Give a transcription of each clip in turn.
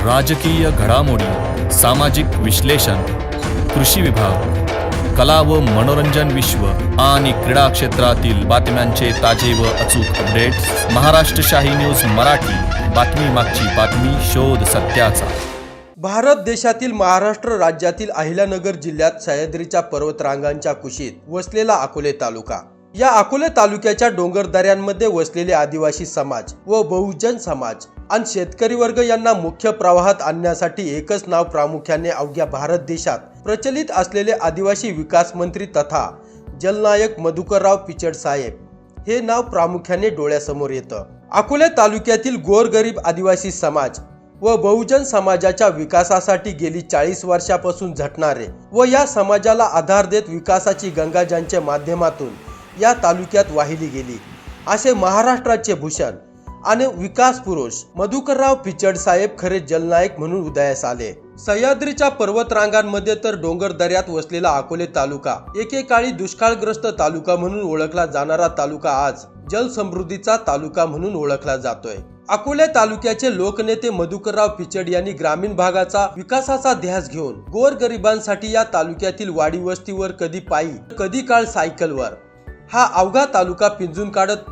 राजकीय घडामोडी सामाजिक विश्लेषण कृषी विभाग कला व मनोरंजन विश्व आणि क्रीडा क्षेत्रातील बातम्यांचे ताजे व अचूक अपडेट्स महाराष्ट्र शाही न्यूज मराठी बातमी मागची बातमी शोध सत्याचा. भारत देशातील महाराष्ट्र राज्यातील अहिल्यानगर जिल्ह्यात सह्याद्रीच्या पर्वतरांगांच्या कुशीत वसलेला अकोले तालुका. या अकोले तालुक्याच्या डोंगरदऱ्यांमध्ये वसलेले आदिवासी समाज व बहुजन समाज आणि शेतकरी वर्ग यांना मुख्य प्रवाहात आणण्यासाठी एकच नाव प्रामुख्याने अवघ्या भारत देशात प्रचलित असलेले आदिवासी विकास मंत्री तथा जलनायक मधुकरराव पिचड साहेब. हे नाव प्रामुख्याने डोळ्यासमोर येतं. अकोले तालुक्यातील गोरगरीब आदिवासी समाज व बहुजन समाजाच्या विकासासाठी गेली चाळीस वर्षापासून झटणारे व या समाजाला आधार देत विकासाची गंगा ज्यांच्या माध्यमातून या तालुक्यात वाहिली गेली. असे महाराष्ट्राचे भूषण आणि विकास पुरुष. मधुकरराव पिचड साहेब खरे जलनायक म्हणून उदयास आले. सह्याद्रीच्या पर्वतरांगांमध्ये तर डोंगर दऱ्यात वसलेला अकोले तालुका. एकेकाळी दुष्काळग्रस्त तालुका म्हणून ओळखला जाणारा तालुका आज जलसमृद्धीचा तालुका म्हणून ओळखला जातोय. अकोले तालुक्याचे लोकनेते मधुकरराव पिचड यांनी ग्रामीण भागाचा विकासाचा ध्यास घेऊन गोरगरिबांसाठी या तालुक्यातील वाडी वस्तीवर कधी पायी कधी काळ सायकलवर हा अवघा तालुका पिंजून काढत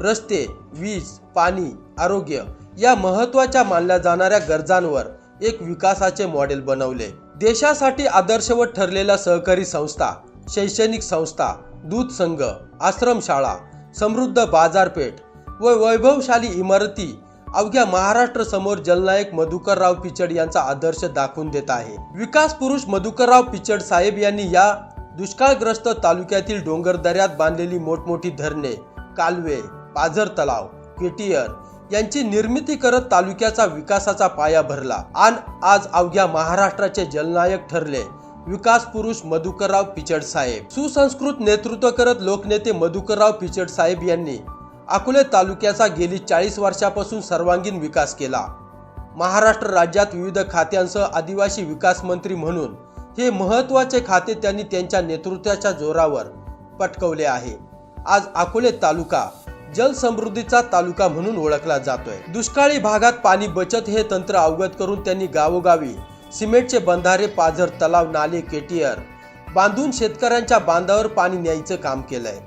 रस्ते वीज पाणी आरोग्य या महत्त्वाच्या मानल्या जाणाऱ्या गरजांवर एक विकासाचे मॉडेल बनवले. देशासाठी आदर्शवत ठरलेल्या सहकारी संस्था शैक्षणिक संस्था दूध संघ आश्रमशाळा समृद्ध बाजारपेठ व वैभवशाली इमारती अवघ्या महाराष्ट्र समोर जलनायक मधुकरराव पिचड यांचा आदर्श दाखवून देत आहे. विकास पुरुष मधुकरराव पिचड साहेब यांनी या दुष्काळग्रस्त तालुक्यातील डोंगरदऱ्यात बांधलेली मोठमोठी धरणे कालवे पाझर तलाव केटीयर यांची निर्मिती करत तालुक्याचा विकासाचा पाया भरला. आणि आज अवघ्या महाराष्ट्राचे जलनायक ठरले. विकास पुरुष मधुकरराव पिचड साहेब. सुसंस्कृत नेतृत्व करत लोकनेते मधुकरराव पिचड साहेब यांनी अकोले तालुक्याचा गेली चाळीस वर्षापासून सर्वांगीण विकास केला. महाराष्ट्र राज्यात विविध खात्यांसह आदिवासी विकास मंत्री म्हणून हे महत्त्वाचे खाते त्यांनी त्यांच्या नेतृत्वाच्या जोरावर पटकवले आहे. आज अकोले तालुका जलसमृद्धीचा तालुका म्हणून ओळखला जातोय. दुष्काळी भागात पाणी बचत हे तंत्र अवगत करून त्यांनी गावोगावी सिमेंटचे बंधारे पाझर तलाव नाले केटीयर बांधून शेतकऱ्यांच्या बांधावर पाणी न्यायचं काम केलंय.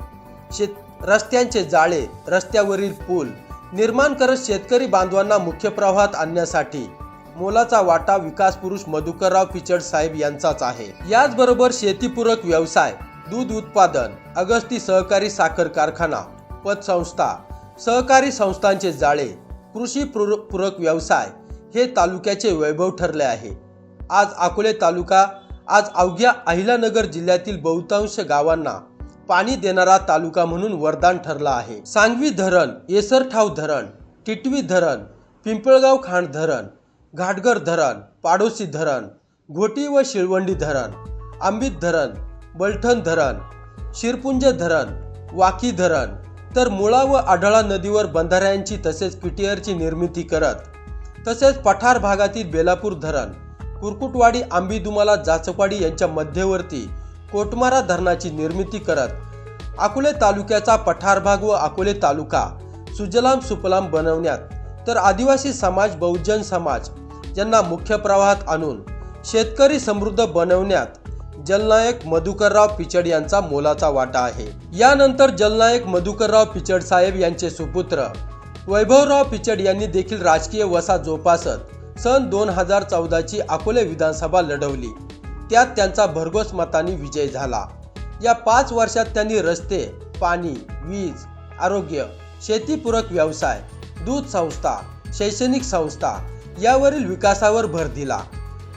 शेत रस्त्यांचे जाळे रस्त्यावरील पूल निर्माण करत शेतकरी बांधवांना मुख्य प्रवाहात आणण्यासाठी मोलाचा वाटा विकास पुरुष मधुकरराव पिचड साहेब यांचाच आहे. याचबरोबर शेतीपूरक व्यवसाय दूध उत्पादन अगस्ती सहकारी साखर कारखाना पतसंस्था सहकारी संस्थांचे जाळे कृषी पूरक व्यवसाय हे तालुक्याचे वैभव ठरले आहे. आज अकोले तालुका आज अवघ्या अहिलानगर जिल्ह्यातील बहुतांश गावांना पाणी देणारा तालुका म्हणून वरदान ठरला आहे. सांगवी धरण येसरठाव धरण टिटवी धरण पिंपळगाव खांड धरण घाटघर धरण पाडोसी धरण घोटी व शिळवंडी धरण आंबित धरण बलठण धरण शिरपुंज धरण वाकी धरण तर मुळा व आढळा नदीवर बंधाऱ्यांची तसेच पिटियरची निर्मिती करत तसेच पठार भागातील बेलापूर धरण कुरकुटवाडी आंबीदुमाला जाचकवाडी यांच्या मध्यवर्ती कोटमारा धरणाची निर्मिती करत अकोले तालुक्याचा पठार भाग व अकोले तालुका सुजलाम सुफलाम बनवण्यात तर आदिवासी समाज बहुजन समाज यांना मुख्य प्रवाहात आणून शेतकरी समृद्ध बनवण्यात जलनायक मधुकरराव पिचड यांचा मोलाचा वाटा आहे. यानंतर जलनायक मधुकरराव पिचड साहेब यांचे सुपुत्र वैभवराव पिचड यांनी देखील राजकीय वसा जोपासत सन दोन हजार चौदाची अकोले विधानसभा लढवली. त्यात त्यांचा भरघोस मताने विजय झाला. या पाच वर्षात त्यांनी रस्ते पाणी वीज आरोग्य शेतीपूरक व्यवसाय दूध संस्था शैक्षणिक संस्था यावरील विकासावर भर दिला.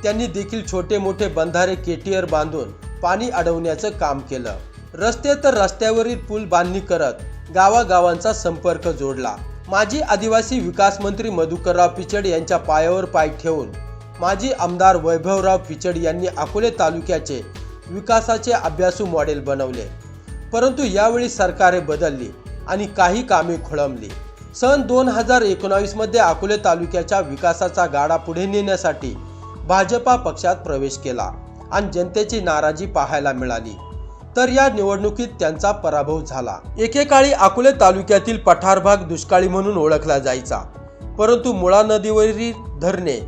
त्यांनी देखील छोटे मोठे बंधारे केटीआर बांधून पाणी अडवण्याचं काम केलं. रस्ते तर रस्त्यावरील पूल बांधणी करत गावागावांचा संपर्क जोडला. माजी आदिवासी विकास मंत्री मधुकरराव पिचड यांच्या पायावर पाय ठेवून माजी आमदार वैभवराव पिचड यांनी अकोले तालुक्याचे विकासाचे अभ्यासू मॉडेल बनवले. परंतु यावेळी सरकारे बदलली आणि काही कामे खोळंबली. सन दोन हजार एकोणावीसमध्ये अकोले तालुक्याच्या विकासाचा गाडा पुढे नेण्यासाठी भाजपा पक्षात प्रवेश केला आणि जनतेची नाराजी पाहायला मिळाली. तर या निवडणुकीत त्यांचा पराभव झाला. एकेकाळी अकोले तालुक्यातील पठार भाग दुष्काळी म्हणून ओळखला जायचा. परंतु मुळा नदीवरील धरणे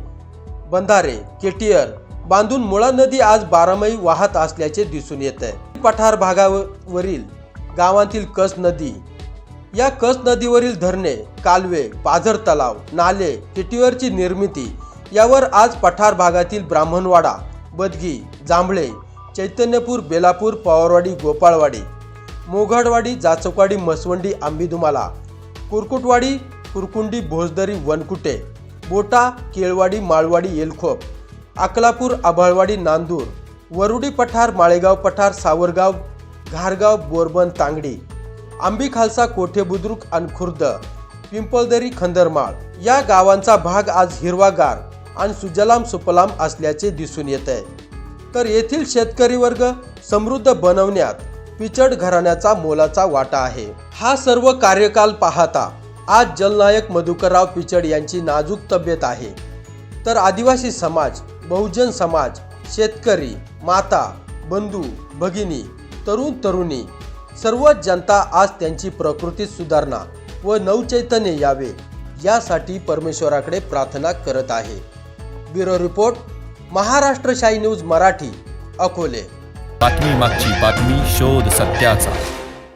बंधारे केटीयर बांधून मुळा नदी आज बारामही वाहत असल्याचे दिसून येत आहे पठार भागावरील गावांतील कस नदी या कस नदीवरील धरणे कालवे पाझर तलाव नाले केटीवरची निर्मिती यावर आज पठार भागातील ब्राह्मणवाडा बदगी जांभळे चैतन्यपूर बेलापूर पवारवाडी गोपाळवाडी मोघाडवाडी जाचकवाडी मसवंडी आंबीदुमाला कुरकुटवाडी कुरकुंडी भोजदरी वनकुटे बोटा केळवाडी माळवाडी येलखोप अकलापूर आभाळवाडी नांदूर वरुडी पठार माळेगाव पठार सावरगाव घारगाव बोरबन तांगडी आंबी खालसा कोठे बुद्रुक आणि खुर्द पिंपळदरी खंदरमाळ या गावांचा भाग आज हिरवागार आणि सुजलाम सुफलाम असल्याचे दिसून येत. आहे तर येथील शेतकरी वर्ग समृद्ध बनवण्यात पिचड घराण्याचा मोलाचा वाटा आहे. हा सर्व कार्यकाल पाहता आज जलनायक मधुकरराव पिचड यांची नाजूक तब्येत आहे. तर आदिवासी समाज बहुजन समाज शेतकरी माता बंधू भगिनी तरुण तरुणी सर्वच जनता आज त्यांची प्रकृती सुधारणा व नवचैतन्य यावे यासाठी परमेश्वराकडे प्रार्थना करत आहे. ब्युरो रिपोर्ट महाराष्ट्र शाही न्यूज मराठी अकोले. बातमी मागची बातमी शोध सत्याचा.